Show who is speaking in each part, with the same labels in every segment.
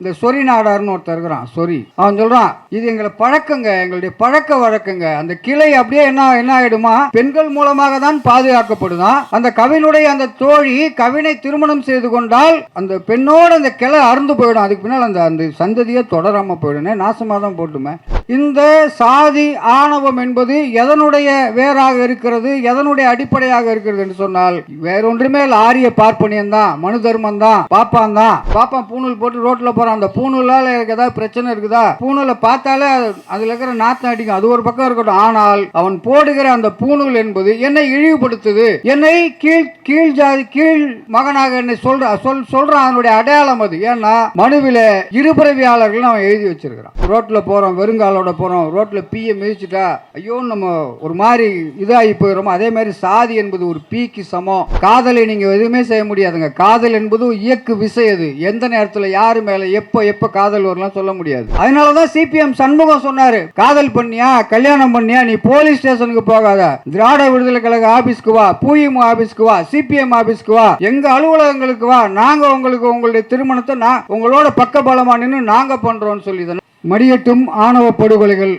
Speaker 1: இந்த சொரி நாடார்னு ஒருத்தர் இருக்கிறான் சொரி அவன் சொல்றான் இது எங்களை பழக்கங்க எங்களுடைய பழக்க வழக்கங்க. அந்த கிளை அப்படியே என்ன என்ன ஆயிடுமா? பெண்கள் மூலமாக தான் பாதுகாக்கப்படுதான் அந்த கவினுடைய அந்த தோழி கவினை திருமணம் செய்து கொண்டால் அந்த பெண்ணோட அந்த கிளை அறுந்து போயிடும். அதுக்கு பின்னால் அந்த அந்த சந்ததியை தொடராம போயிடும் நாசமாக தான் போட்டுமே. இந்த சாதி ஆணவம் என்பது எதனுடைய வேறாக இருக்கிறது எதனுடைய அடிப்படையாக இருக்கிறது என்று சொன்னால் வேறொன்றுமே ஆரிய பார்ப்பனியம் தான் மனு தர்மம் தான் பாப்பான் தான் பாப்பான் பூணூல் போட்டு ரோட்ல போறான். அந்த பூணூலால எனக்கு ஏதாவது பிரச்சனை இருக்குதா? பூணூலை பார்த்தாலே அதுல இருக்கிற நாத்தம் அடிக்கும். அது ஒரு பக்கம் இருக்கட்டும். ஆனால் அவன் போடுகிற அந்த பூணூல் என்பது என்னை இழிவுபடுத்துது. என்னை கீழ் கீழ் ஜாதி கீழ் மகனாக என்னை சொல்ற சொல் சொல்றான். அதனுடைய அடையாளம் அது. ஏன்னா மனுவில இருபிறவியாளர்கள் அவன் எழுதி வச்சிருக்கிறான். ரோட்ல போறோம் வெறுங்காலோட போகிறோம் ரோட்டில் பீயை மிதிச்சுட்டா ஐயோ நம்ம ஒரு மாதிரி இதாகி போயிடுறோமோ? அதே மாதிரி சாதி என்பது ஒரு பீக்கு சமம். காதலை நீங்கள் எதுவுமே செய்ய முடியாதுங்க. காதல் என்பது இயக்கு விசை அது. எந்த நேரத்தில் யாரு மேலே எப்போ எப்போ காதல் வரலாம் சொல்ல முடியாது. அதனால தான் சிபிஎம் சண்முகம் சொன்னார். காதல் பண்ணியா? கல்யாணம் பண்ணியா? நீ போலீஸ் ஸ்டேஷனுக்கு போகாத. திராவிட விடுதலை கழக ஆபீஸ்க்கு வா. பூயிமு ஆபீஸ்க்கு வா. சிபிஎம் ஆபீஸ்க்கு வா. எங்க அலுவலகங்களுக்கு வா. நாங்க உங்களுக்கு உங்களுடைய திருமணத்தை நான் உங்களோட பக்கபலமா நின்று நாங்க பண்றோம்னு சொல்லி மடியட்டும் ஆணவ படுகொலைகள்.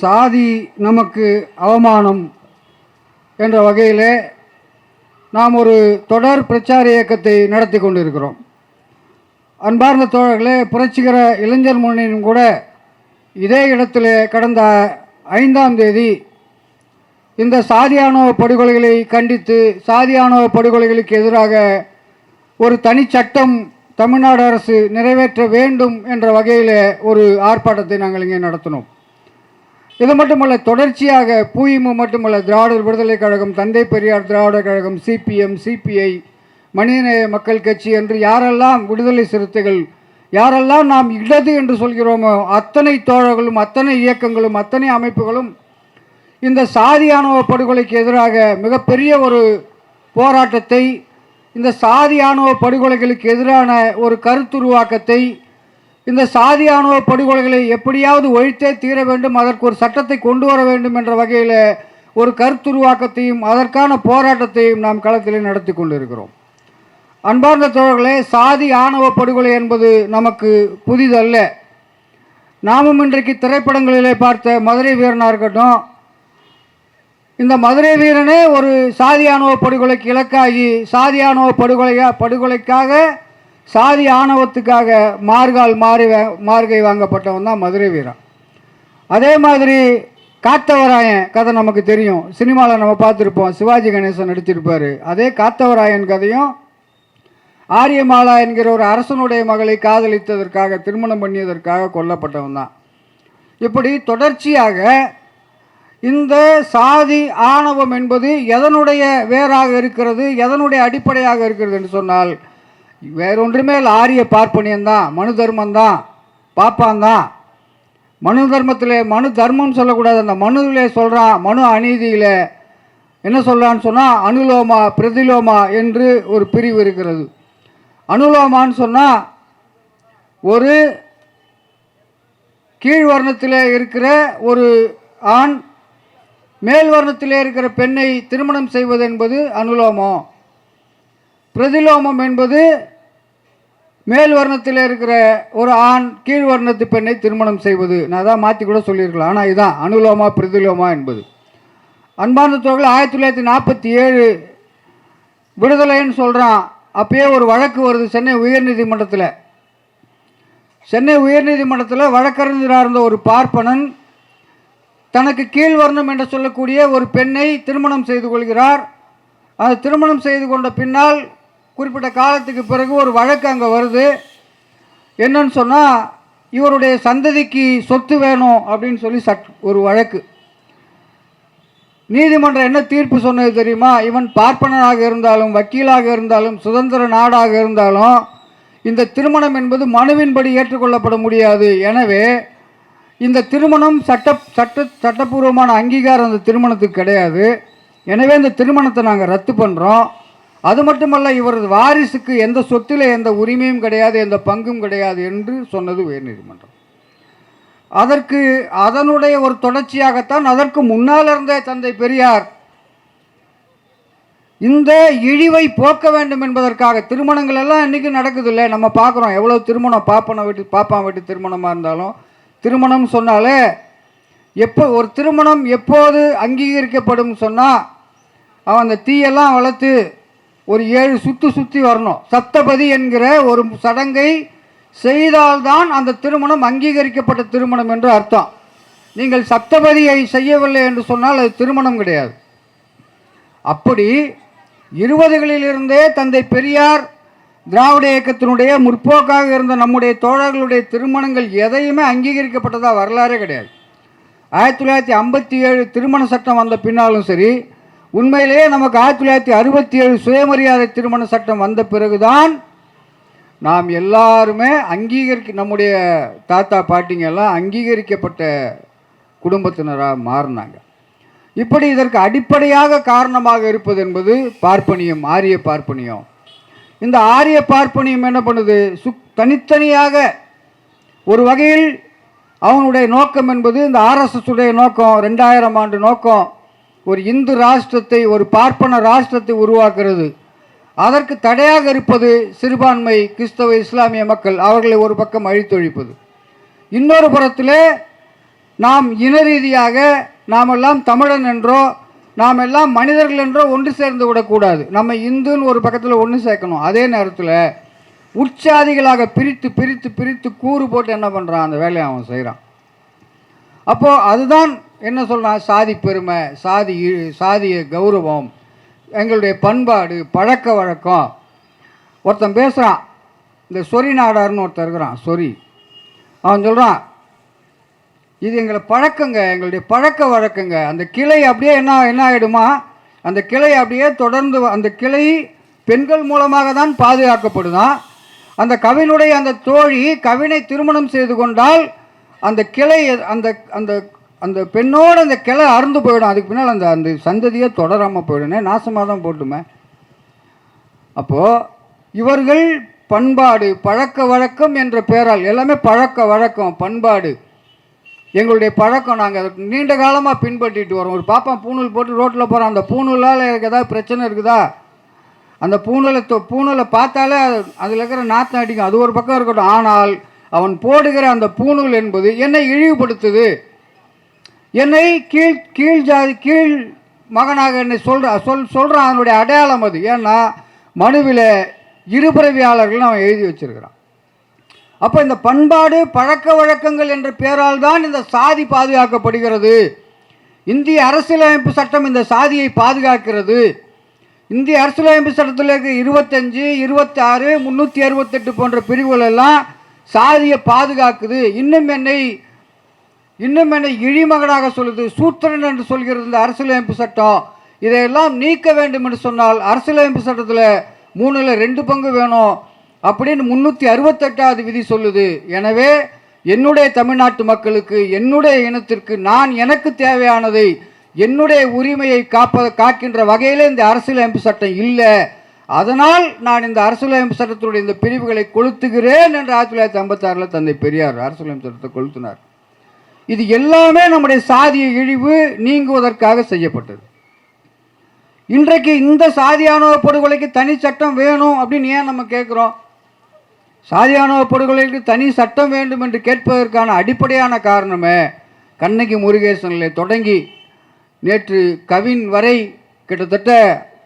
Speaker 1: சாதி நமக்கு அவமானம் என்ற வகையிலே நாம் ஒரு தொடர் பிரச்சார இயக்கத்தை நடத்தி கொண்டிருக்கிறோம். அன்பார்ந்த தோழர்களே புரட்சிகர இளைஞர் முன்னணியும் கூட இதே இடத்துல கடந்த ஐந்தாம் தேதி இந்த சாதியானவ படுகொலைகளை கண்டித்து சாதியானவ படுகொலைகளுக்கு எதிராக ஒரு தனிச்சட்டம் தமிழ்நாடு அரசு நிறைவேற்ற வேண்டும் என்ற வகையில் ஒரு ஆர்ப்பாட்டத்தை நாங்கள் இங்கே நடத்தினோம். இது மட்டுமல்ல தொடர்ச்சியாக பூயிமு மட்டுமல்ல திராவிடர் விடுதலை கழகம் தந்தை பெரியார் திராவிடர் கழகம் சிபிஎம் சிபிஐ மனிதநேய மக்கள் கட்சி என்று யாரெல்லாம் விடுதலை சிறுத்தைகள் யாரெல்லாம் நாம் இடது என்று சொல்கிறோமோ அத்தனை தோழர்களும் அத்தனை இயக்கங்களும் அத்தனை அமைப்புகளும் இந்த சாதியானவ படுகொலைக்கு எதிராக மிகப்பெரிய ஒரு போராட்டத்தை இந்த சாதியானவ படுகொலைகளுக்கு எதிரான ஒரு கருத்துருவாக்கத்தை இந்த சாதியானவ படுகொலைகளை எப்படியாவது ஒழித்தே தீர வேண்டும் அதற்கு ஒரு சட்டத்தை கொண்டு வர வேண்டும் என்ற வகையில் ஒரு கருத்துருவாக்கத்தையும் அதற்கான போராட்டத்தையும் நாம் களத்தில் நடத்தி கொண்டிருக்கிறோம். அன்பார்ந்த தோழர்களே சாதி ஆணவ படுகொலை என்பது நமக்கு புதிதல்ல. நாமும் இன்றைக்கு திரைப்படங்களிலே பார்த்த மதுரை வீரனாக இருக்கட்டும் இந்த மதுரை வீரனே ஒரு சாதி ஆணவ படுகொலைக்கு இலக்காகி சாதி ஆணவ படுகொலையா படுகொலைக்காக சாதி ஆணவத்துக்காக மார்கால் மாறி மார்கை வாங்கப்பட்டவன் தான் மதுரை வீரன். அதே மாதிரி காத்தவராயன் கதை நமக்கு தெரியும். சினிமாவில் நம்ம பார்த்துருப்போம். சிவாஜி கணேசன் நடிச்சிருப்பார் அதே காத்தவராயன் கதையும் ஆரியமாலா என்கிற ஒரு அரசனுடைய மகளை காதலித்ததற்காக திருமணம் பண்ணியதற்காக கொல்லப்பட்டவன் தான். இப்படி தொடர்ச்சியாக இந்த சாதி ஆணவம் என்பது எதனுடைய வேறாக இருக்கிறது எதனுடைய அடிப்படையாக இருக்கிறது என்று சொன்னால் வேறொன்றுமே இல்லை. ஆரிய பார்ப்பனியந்தான் மனு தர்மம் தான் மனு தர்மத்தில் மனு தர்மம்னு சொல்லக்கூடாது. அந்த மனுவிலே சொல்கிறான் மனு அநீதியில். என்ன சொல்கிறான்னு சொன்னால் அனுலோமா பிரதிலோமா என்று ஒரு பிரிவு இருக்கிறது. அனுலோமான்னு சொன்னால் ஒரு கீழ் வர்ணத்தில் இருக்கிற ஒரு ஆண் மேல் வர்ணத்திலே இருக்கிற பெண்ணை திருமணம் செய்வது என்பது அனுலோமம். பிரதிலோமம் என்பது மேல் வர்ணத்தில் இருக்கிற ஒரு ஆண் கீழ் வர்ணத்து பெண்ணை திருமணம் செய்வது. நான் தான் மாற்றி கூட சொல்லியிருக்கலாம். ஆனால் இதுதான் அனுலோமா பிரதிலோமா என்பது. அன்பான தோழர்கள் ஆயிரத்தி தொள்ளாயிரத்தி நாற்பத்தி ஏழு விடுதலைன்னு சொல்கிறான் அப்பயே ஒரு வழக்கு வருது சென்னை உயர்நீதிமன்றத்தில். சென்னை உயர்நீதிமன்றத்தில் வழக்கறிஞராக இருந்த ஒரு பார்ப்பனன் தனக்கு கீழ் வர்ணம் என்று சொல்லக்கூடிய ஒரு பெண்ணை திருமணம் செய்து கொள்கிறார். அது திருமணம் செய்து கொண்ட பின்னால் குறிப்பிட்ட காலத்துக்கு பிறகு ஒரு வழக்கு அங்கே வருது. என்னன்னு சொன்னால் இவருடைய சந்ததிக்கு சொத்து வேணும் அப்படின்னு சொல்லி சட் ஒரு வழக்கு. நீதிமன்றம் என்ன தீர்ப்பு சொன்னது தெரியுமா? இவன் பார்ப்பனராக இருந்தாலும் வக்கீலாக இருந்தாலும் சுதந்திர நாடாக இருந்தாலும் இந்த திருமணம் என்பது மனுவின்படி ஏற்றுக்கொள்ளப்பட முடியாது. எனவே இந்த திருமணம் சட்ட சட்ட சட்டப்பூர்வமான அங்கீகாரம் அந்த திருமணத்துக்கு கிடையாது. எனவே இந்த திருமணத்தை நாங்கள் ரத்து பண்ணுறோம் அது மட்டுமல்ல இவரது வாரிசுக்கு எந்த சொத்தில் எந்த உரிமையும் கிடையாது எந்த பங்கும் கிடையாது என்று சொன்னது உயர்நீதிமன்றம். அதற்கு அதனுடைய ஒரு தொடர்ச்சியாகத்தான் அதற்கு முன்னால் இருந்த தந்தை பெரியார் இந்த இழிவை போக்க வேண்டும் என்பதற்காக திருமணங்கள் எல்லாம் இன்றைக்கி நடக்குது இல்லை. நம்ம பார்க்குறோம் எவ்வளோ திருமணம் பாப்பனை வீட்டு பாப்பான் வீட்டு திருமணமாக இருந்தாலும் திருமணம் சொன்னாலே எப்போ ஒரு திருமணம் எப்போது அங்கீகரிக்கப்படும் சொன்னால் அவன் அந்த தீயெல்லாம் வளர்த்து ஒரு ஏழு சுற்றி சுற்றி வரணும். சப்தபதி என்கிற ஒரு சடங்கை செய்தால்தான் அந்த திருமணம் அங்கீகரிக்கப்பட்ட திருமணம் என்று அர்த்தம். நீங்கள் சப்தபதியை செய்யவில்லை என்று சொன்னால் அது திருமணம் கிடையாது. அப்படி இருபதுகளிலிருந்தே தந்தை பெரியார் திராவிட இயக்கத்தினுடைய முற்போக்காக இருந்த நம்முடைய தோழர்களுடைய திருமணங்கள் எதையுமே அங்கீகரிக்கப்பட்டதாக வரலாறே கிடையாது. ஆயிரத்தி தொள்ளாயிரத்தி ஐம்பத்தி ஏழு திருமண சட்டம் வந்த பின்னாலும் சரி உண்மையிலேயே நமக்கு ஆயிரத்தி தொள்ளாயிரத்தி அறுபத்தி ஏழு சுயமரியாதை திருமண சட்டம் வந்த பிறகுதான் நாம் எல்லாருமே அங்கீகரிக்க நம்முடைய தாத்தா பாட்டிங்க எல்லாம் அங்கீகரிக்கப்பட்ட குடும்பத்தினராக மாறினாங்க. இப்படி இதற்கு அடிப்படையாக காரணமாக இருப்பது என்பது பார்ப்பனியம் ஆரிய பார்ப்பனியம். இந்த ஆரிய பார்ப்பனியம் என்ன பண்ணுது? சுக் தனித்தனியாக ஒரு வகையில் அவனுடைய நோக்கம் என்பது இந்த ஆர்எஸ்எஸ் உடைய நோக்கம் ரெண்டாயிரம் ஆண்டு நோக்கம். ஒரு இந்து ராஷ்டிரத்தை ஒரு பார்ப்பன ராஷ்டிரத்தை உருவாக்குறது. அதற்கு தடையாக இருப்பது சிறுபான்மை கிறிஸ்தவ இஸ்லாமிய மக்கள் அவர்களை ஒரு பக்கம் அழித்தொழிப்பது. இன்னொரு புறத்திலே நாம் இன ரீதியாக நாமெல்லாம் தமிழன் என்றோ நாம் எல்லாம் மனிதர்கள் என்றோ ஒன்று சேர்ந்து விடக்கூடாது நம்ம இந்துன்னு ஒரு பக்கத்தில் ஒன்று சேர்க்கணும். அதே நேரத்தில் உற்சாதிகளாக பிரித்து பிரித்து பிரித்து கூறு போட்டு என்ன பண்ணுறான் அந்த வேலையை அவன் செய்கிறான் அப்போது அதுதான் என்ன சொல்கிறான் சாதி பெருமை சாதி சாதிய கௌரவம் எங்களுடைய பண்பாடு பழக்க வழக்கம். ஒருத்தன் பேசுகிறான் இந்த சொறி நாடார்னு ஒருத்தன் இருக்கிறான். சொறி. அவன் சொல்கிறான் இது எங்களை பழக்கங்க எங்களுடைய பழக்க வழக்கங்க. அந்த கிளை அப்படியே என்ன என்ன ஆகிடுமா அந்த கிளை அப்படியே தொடர்ந்து அந்த கிளை பெண்கள் மூலமாக தான் பாதுகாக்கப்படுதான் அந்த கவினுடைய அந்த தோழி கவினை திருமணம் செய்து கொண்டால் அந்த கிளை அந்த அந்த அந்த பெண்ணோடு அந்த கிளை அறுந்து போயிடும். அதுக்கு பின்னால் அந்த அந்த சந்ததியே தொடராமல் போயிடுனே நாசமாக தான் போட்டுமே. அப்போது இவர்கள் பண்பாடு பழக்க வழக்கம் என்ற பெயரால் எல்லாமே பழக்க வழக்கம் பண்பாடு. எங்களுடைய பழக்கம் நாங்கள் நீண்ட காலமாக பின்பற்றிட்டு வரோம். ஒரு பாப்பா பூணூல் போட்டு ரோட்டில் போகிறோம் அந்த பூணூலால் எனக்கு ஏதாவது பிரச்சனை இருக்குதா? அந்த பூணூலை தொ- பூணூலை பார்த்தாலே அதில் இருக்கிற நாத்தம் அடிக்கும். அது ஒரு பக்கம் இருக்கட்டும். ஆனால் அவன் போடுகிற அந்த பூணூல் என்பது என்னை இழிவுபடுத்துது. என்னை கீழ் கீழ் ஜாதி கீழ் மகனாக என்னை சொல்ற சொல் சொல்கிறான் அதனுடைய அடையாளம் அது. ஏன்னா மனுவில் இருபிறவியாளர்கள் அவன் எழுதி வச்சிருக்கிறான். அப்போ இந்த பண்பாடு பழக்க வழக்கங்கள் என்ற பெயரால் தான் இந்த சாதி பாதுகாக்கப்படுகிறது. இந்திய அரசியலமைப்பு சட்டம் இந்த சாதியை பாதுகாக்கிறது. இந்திய அரசியலமைப்பு சட்டத்தில் இருக்க இருபத்தஞ்சு இருபத்தாறு முந்நூற்றி அறுபத்தெட்டு போன்ற பிரிவுகள் எல்லாம் சாதியை பாதுகாக்குது. இன்னும் என்னை இன்னும் என்னை இழிமகனாக சொல்லுது. சூத்திரன் என்று சொல்கிறது இந்த அரசியலமைப்பு சட்டம். இதையெல்லாம் நீக்க வேண்டும் என்று சொன்னால் அரசியலமைப்பு சட்டத்தில் மூணில் ரெண்டு பங்கு வேணும். அப்படின்னு முந்நூற்றி அறுபத்தெட்டாவது விதி சொல்லுது. எனவே என்னுடைய தமிழ்நாட்டு மக்களுக்கு என்னுடைய இனத்திற்கு நான் எனக்கு தேவையானதை என்னுடைய உரிமையை காப்ப காக்கின்ற வகையில் இந்த அரசியலமைப்பு சட்டம் இல்லை. அதனால் நான் இந்த அரசியலமைப்பு சட்டத்தினுடைய இந்த பிரிவுகளை கொளுத்துகிறேன் என்று ஆயிரத்தி தொள்ளாயிரத்தி ஐம்பத்தாறில் தந்தை பெரியார் அரசியலமைப்பு சட்டத்தை கொளுத்தினார். இது எல்லாமே நம்முடைய சாதிய இழிவு நீங்குவதற்காக செய்யப்பட்டது. இன்றைக்கு இந்த சாதியானவர் படுகொலைக்கு தனி சட்டம் வேணும் அப்படின்னு ஏன் நம்ம கேட்குறோம்? சாதியானவ படுகொலைக்கு தனி சட்டம் வேண்டும் என்று கேட்பதற்கான அடிப்படையான காரணமே கண்ணகி முருகேசனில் தொடங்கி நேற்று கவின் வரை கிட்டத்தட்ட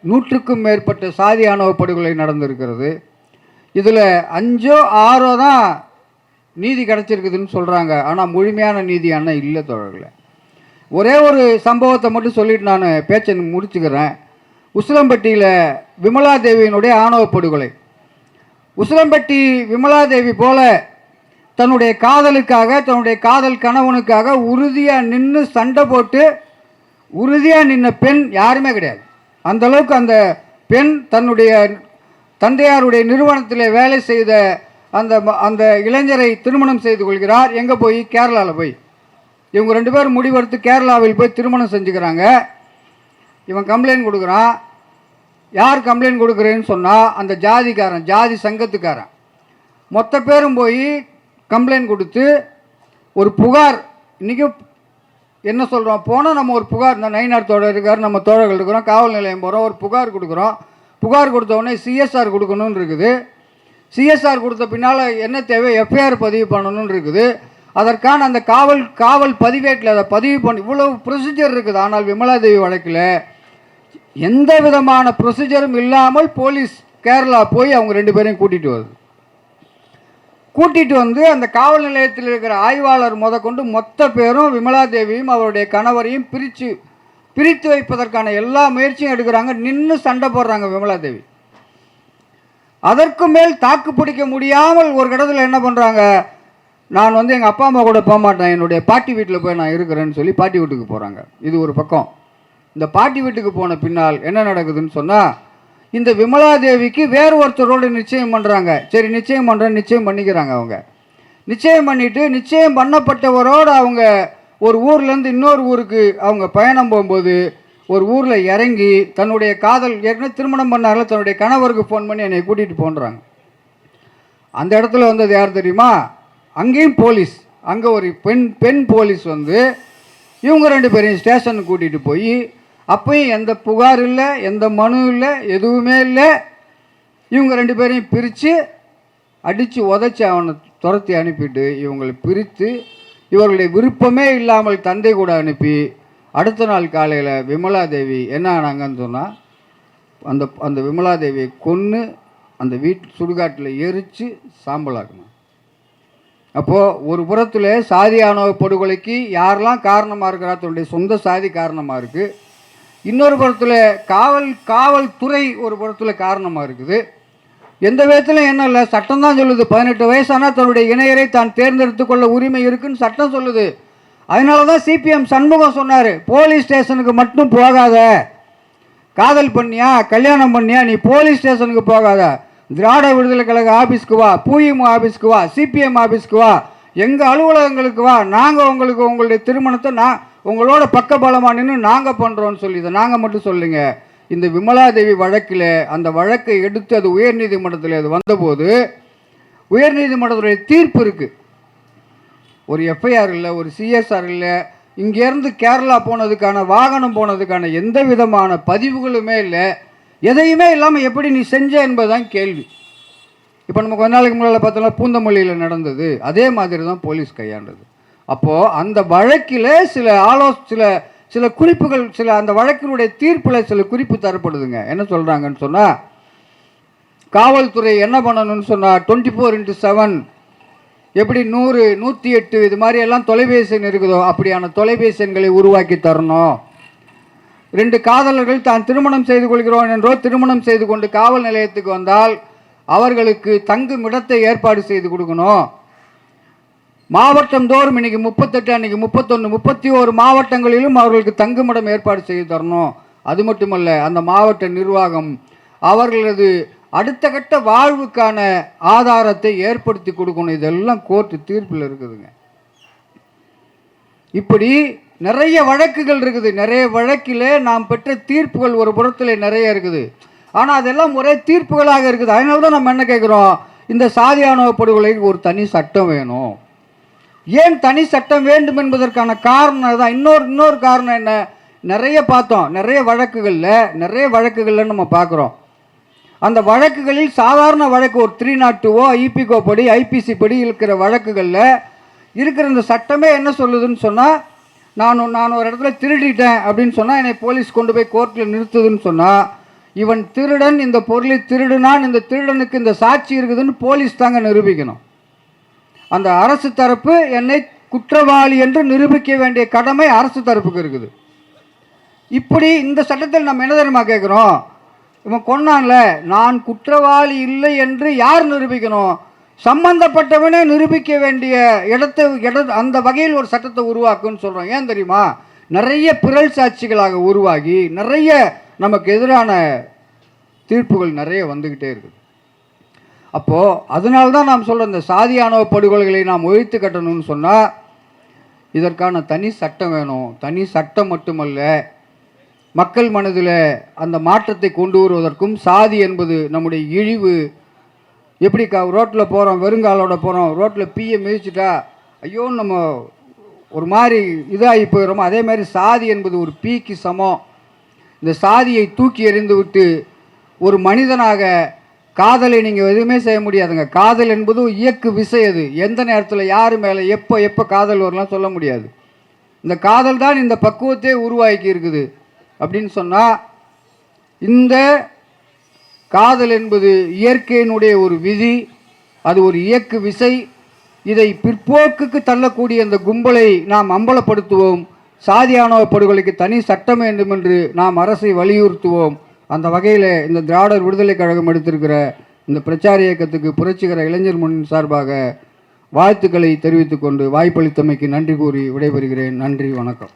Speaker 1: நூற்றுக்கும் மேற்பட்ட சாதியானவ படுகொலை நடந்திருக்கிறது. இதில் அஞ்சோ ஆறோ தான் நீதி கிடச்சிருக்குதுன்னு சொல்கிறாங்க ஆனால் முழுமையான நீதி அண்ணன் இல்லை தொடர்களை ஒரே ஒரு சம்பவத்தை மட்டும் சொல்லிட்டு நான் பேச்சை முடிச்சுக்கிறேன். உசிலம்பட்டியில் விமலாதேவியினுடைய ஆணவ படுகொலை. உசிலம்பட்டி விமலாதேவி போல தன்னுடைய காதலுக்காக தன்னுடைய காதல் கணவனுக்காக உறுதியாக நின்று சண்டை போட்டு உறுதியாக நின்ன பெண் யாருமே கிடையாது. அந்த அளவுக்கு அந்த பெண் தன்னுடைய தந்தையாருடைய நிறுவனத்தில் வேலை செய்த அந்த ம- அந்த இளைஞரை திருமணம் செய்து கொள்கிறார். எங்கே போய்? கேரளாவில் போய். இவங்க ரெண்டு பேரும் முடிவெடுத்து கேரளாவில் போய் திருமணம் செஞ்சுக்கிறாங்க. இவன் கம்ப்ளைண்ட் கொடுக்குறான். யார் கம்ப்ளைண்ட் கொடுக்குறேன்னு சொன்னால் அந்த ஜாதிக்காரன் ஜாதி சங்கத்துக்காரன். மொத்த பேரும் போய் கம்ப்ளைண்ட் கொடுத்து ஒரு புகார் இன்றைக்கி என்ன சொல்கிறோம் போனால் நம்ம ஒரு புகார் இந்த நைனார் தோழர் இருக்கார் நம்ம தோழர்கள் இருக்கிறோம் காவல் நிலையம் போகிறோம் ஒரு புகார் கொடுக்குறோம். புகார் கொடுத்த உடனே சிஎஸ்ஆர் கொடுக்கணும்னு இருக்குது. சிஎஸ்ஆர் கொடுத்த பின்னால் என்ன தேவை? எஃப்ஐஆர் பதிவு பண்ணணும்னு இருக்குது. அதற்கான அந்த காவல் காவல் பதிவேட்டில் அதை பதிவு பண்ணி இவ்வளோ ப்ரொசீஜர் இருக்குது. ஆனால் விமலாதேவி வழக்கில் எந்த விதமான ப்ரொசீஜரும் இல்லாமல் போலீஸ் கேரளா போய் அவங்க ரெண்டு பேரையும் கூட்டிகிட்டு வருது. கூட்டிகிட்டு வந்து அந்த காவல் நிலையத்தில் இருக்கிற ஆய்வாளர் முதற்கொண்டு மொத்த பேரும் விமலாதேவியும் அவருடைய கணவரையும் பிரித்து பிரித்து வைப்பதற்கான எல்லா முயற்சியும் எடுக்கிறாங்க. நின்று சண்டை போடுறாங்க விமலாதேவி அதற்கு மேல் தாக்கு பிடிக்க முடியாமல் ஒரு இடத்துல என்ன பண்ணுறாங்க நான் வந்து எங்கள் அப்பா அம்மா கூட போக மாட்டேன். என்னுடைய பாட்டி வீட்டில் போய் நான் இருக்கிறேன்னு சொல்லி பாட்டி வீட்டுக்கு போகிறாங்க இது ஒரு பக்கம். இந்த பாட்டி வீட்டுக்கு போன பின்னால் என்ன நடக்குதுன்னு சொன்னால் இந்த விமலாதேவிக்கு வேறு ஒருத்தரோடு நிச்சயம் பண்ணுறாங்க சரி நிச்சயம் பண்ணுறேன் நிச்சயம் பண்ணிக்கிறாங்க அவங்க. நிச்சயம் பண்ணிட்டு நிச்சயம் பண்ணப்பட்டவரோடு அவங்க ஒரு ஊர்லேருந்து இன்னொரு ஊருக்கு அவங்க பயணம் போகும்போது ஒரு ஊரில் இறங்கி தன்னுடைய காதல் ஏற்கனவே திருமணம் பண்ணார்ல தன்னுடைய கணவருக்கு ஃபோன் பண்ணி என்னை கூட்டிகிட்டு போன்றாங்க. அந்த இடத்துல வந்தது யார் தெரியுமா? அங்கேயும் போலீஸ். அங்கே ஒரு பெண் பெண் போலீஸ் வந்து இவங்க ரெண்டு பேரையும் ஸ்டேஷனுக்கு கூட்டிகிட்டு போய் அப்பயும் எந்த புகார் இல்லை எந்த மனு இல்லை எதுவுமே இல்லை. இவங்க ரெண்டு பேரையும் பிரித்து அடித்து உதைச்சி அவனை துரத்தி அனுப்பிட்டு இவங்களை பிரித்து இவர்களுடைய விருப்பமே இல்லாமல் தந்தை கூட அனுப்பி அடுத்த நாள் காலையில் விமலாதேவி என்ன ஆனாங்கன்னு சொன்னால் அந்த அந்த விமலாதேவியை கொன்று அந்த வீட்டு சுடுகாட்டில் எரித்து சாம்பலாக்கணும் அப்போது ஒரு புறத்தில் சாதி ஆணவ படுகொலைக்கு யாரெல்லாம் காரணமாக இருக்கிறா தன்னுடைய சொந்த சாதி காரணமாக இருக்குது இன்னொரு புறத்தில் காவல் காவல்துறை ஒரு புறத்தில் காரணமாக இருக்குது. எந்த விதத்திலும் என்ன இல்லை சட்டம் தான் சொல்லுது. பதினெட்டு வயசானால் தன்னுடைய இணையரை தான் தேர்ந்தெடுத்து கொள்ள உரிமை இருக்குன்னு சட்டம் சொல்லுது. அதனால தான் சிபிஎம் சண்முகம் சொன்னார் போலீஸ் ஸ்டேஷனுக்கு மட்டும் போகாத. காதல் பண்ணியா கல்யாணம் பண்ணியா நீ போலீஸ் ஸ்டேஷனுக்கு போகாத. திராவிட விடுதலை கழக ஆஃபீஸ்க்கு வா பூயிமு ஆஃபீஸ்க்கு வா சிபிஎம் ஆஃபீஸ்க்கு வா எங்கள் அலுவலகங்களுக்கு வா. நாங்கள் உங்களுக்கு உங்களுடைய திருமணத்தை நான் உங்களோட பக்கபலமாக நின்று நாங்கள் பண்ணுறோன்னு சொல்லி இதை நாங்கள் மட்டும் சொல்லுங்க. இந்த விமலாதேவி வழக்கில் அந்த வழக்கை எடுத்து அது உயர்நீதிமன்றத்தில் அது வந்தபோது உயர்நீதிமன்றத்துடைய தீர்ப்பு இருக்குது ஒரு எஃப்ஐஆர் இல்லை ஒரு சிஎஸ்ஆர் இல்லை இங்கேருந்து கேரளா போனதுக்கான வாகனம் போனதுக்கான எந்த விதமான பதிவுகளுமே இல்லை. எதையுமே இல்லாமல் எப்படி நீ செஞ்ச என்பதுதான் கேள்வி. இப்போ நம்ம கொஞ்ச நாளைக்கு முன்னால் பார்த்தோம்னா பூந்தமல்லியில் நடந்தது. அதே மாதிரி தான் போலீஸ் கையாண்டது. அப்போது அந்த வழக்கில் சில ஆலோ சில சில குறிப்புகள் சில அந்த வழக்கினுடைய தீர்ப்பில் சில குறிப்பு தரப்படுதுங்க. என்ன சொல்கிறாங்கன்னு சொன்னால் காவல்துறை என்ன பண்ணணும்னு சொன்னால் டுவெண்ட்டி ஃபோர் இன்ட்டு செவன் எப்படி நூறு நூற்றி எட்டு இது மாதிரி எல்லாம் தொலைபேசி எண் இருக்குதோ அப்படியான தொலைபேசி எண்களை உருவாக்கி தரணும். ரெண்டு காதலர்கள் தான் திருமணம் செய்து கொள்கிறோம் என்றோ திருமணம் செய்து கொண்டு காவல் நிலையத்துக்கு வந்தால் அவர்களுக்கு தங்கும் இடத்தை ஏற்பாடு செய்து கொடுக்கணும். மாவட்டம் தோறும் இன்னைக்கு முப்பத்தெட்டு அன்னைக்கு முப்பத்தொன்று முப்பத்தி ஓரு மாவட்டங்களிலும் அவர்களுக்கு தங்குமிடம் ஏற்பாடு செய்து தரணும். அது மட்டுமல்ல அந்த மாவட்ட நிர்வாகம் அவர்களது அடுத்த கட்ட வாழ்வுக்கான ஆதாரத்தை ஏற்படுத்தி கொடுக்கணும். இதெல்லாம் கோர்ட்டு தீர்ப்பில் இருக்குதுங்க. இப்படி நிறைய வழக்குகள் இருக்குது. நிறைய வழக்கில் நாம் பெற்ற தீர்ப்புகள் ஒரு புறத்தில் நிறைய இருக்குது. ஆனால் அதெல்லாம் ஒரே தீர்ப்புகளாக இருக்குது. அதனால தான் நம்ம என்ன கேட்குறோம் இந்த சாதியானவ படுகொலைக்கு ஒரு தனி சட்டம் வேணும். ஏன் தனி சட்டம் வேண்டும் என்பதற்கான காரணம் தான் இன்னொரு இன்னொரு காரணம் என்ன? நிறைய பார்த்தோம். நிறைய வழக்குகளில் நிறைய வழக்குகளில் நம்ம பார்க்குறோம். அந்த வழக்குகளில் சாதாரண வழக்கு ஒரு த்ரீ நாட் டூவோ ஐபிகோ படி ஐபிசி படி இருக்கிற வழக்குகளில் இருக்கிற இந்த சட்டமே என்ன சொல்லுதுன்னு சொன்னால் நான் நான் ஒரு இடத்துல திருடிட்டேன் அப்படின்னு சொன்னால் என்னை போலீஸ் கொண்டு போய் கோர்ட்டில் நிறுத்துதுன்னு சொன்னால் இவன் திருடன் இந்த பொருளை திருடுனான் இந்த திருடனுக்கு இந்த சாட்சி இருக்குதுன்னு போலீஸ் தாங்க நிரூபிக்கணும். அந்த அரசு தரப்பு என்னை குற்றவாளி என்று நிரூபிக்க வேண்டிய கடமை அரசு தரப்புக்கு இருக்குது. இப்படி இந்த சட்டத்தில் நம்ம என்ன தெரியுமா கேட்குறோம்? இவன் கொன்னான்ல நான் குற்றவாளி இல்லை என்று யார் நிரூபிக்கணும்? சம்பந்தப்பட்டவனே நிரூபிக்க வேண்டிய இடத்தை இட அந்த வகையில் ஒரு சட்டத்தை உருவாக்குன்னு சொல்கிறோம் ஏன் தெரியுமா? நிறைய பிறல் சாட்சிகளாக உருவாகி நிறைய நமக்கு எதிரான தீர்ப்புகள் நிறைய வந்துக்கிட்டே இருக்குது. அப்போது அதனால தான் நாம் சொல்கிற இந்த சாதியானவ படுகொலைகளை நாம் ஒழித்து கட்டணும்னு சொன்னால் இதற்கான தனி சட்டம் வேணும். தனி சட்டம் மட்டுமல்ல மக்கள் மனதில் அந்த மாற்றத்தை கொண்டு வருவதற்கும் சாதி என்பது நம்முடைய இழிவு. எப்படி க ரோட்டில் போகிறோம் வெறுங்காலோட போகிறோம் ரோட்டில் பீயை மிதிச்சிட்டா ஐயோ நம்ம ஒரு மாதிரி இதாகி போயிடுறோமோ? அதே மாதிரி சாதி என்பது ஒரு பீக்கு சமம். இந்த சாதியை தூக்கி எறிந்து விட்டு ஒரு மனிதனாக காதலை நீங்கள் எதுவுமே செய்ய முடியாதுங்க. காதல் என்பது இயக்கு விசை அது. எந்த நேரத்தில் யார் மேலே எப்போ எப்போ காதல் வரலாம் சொல்ல முடியாது. இந்த காதல் தான் இந்த பக்குவத்தை உருவாக்கி இருக்குது. அப்படின்னு சொன்னால் இந்த காதல் என்பது இயற்கையினுடைய ஒரு விதி அது ஒரு இயக்கு விசை. இதை பிற்போக்குக்கு தள்ளக்கூடிய இந்த கும்பலை நாம் அம்பலப்படுத்துவோம். சாதியானவ படுகொலைக்கு தனி சட்டம் வேண்டும் என்று நாம் அரசை வலியுறுத்துவோம். அந்த வகையில் இந்த திராவிடர் விடுதலை கழகம் எடுத்திருக்கிற இந்த பிரச்சார இயக்கத்துக்கு புரட்சிகர இளைஞர் முன் சார்பாக வாழ்த்துக்களை தெரிவித்துக்கொண்டு வாய்ப்பளித்தமைக்கு நன்றி கூறி விடைபெறுகிறேன். நன்றி வணக்கம்.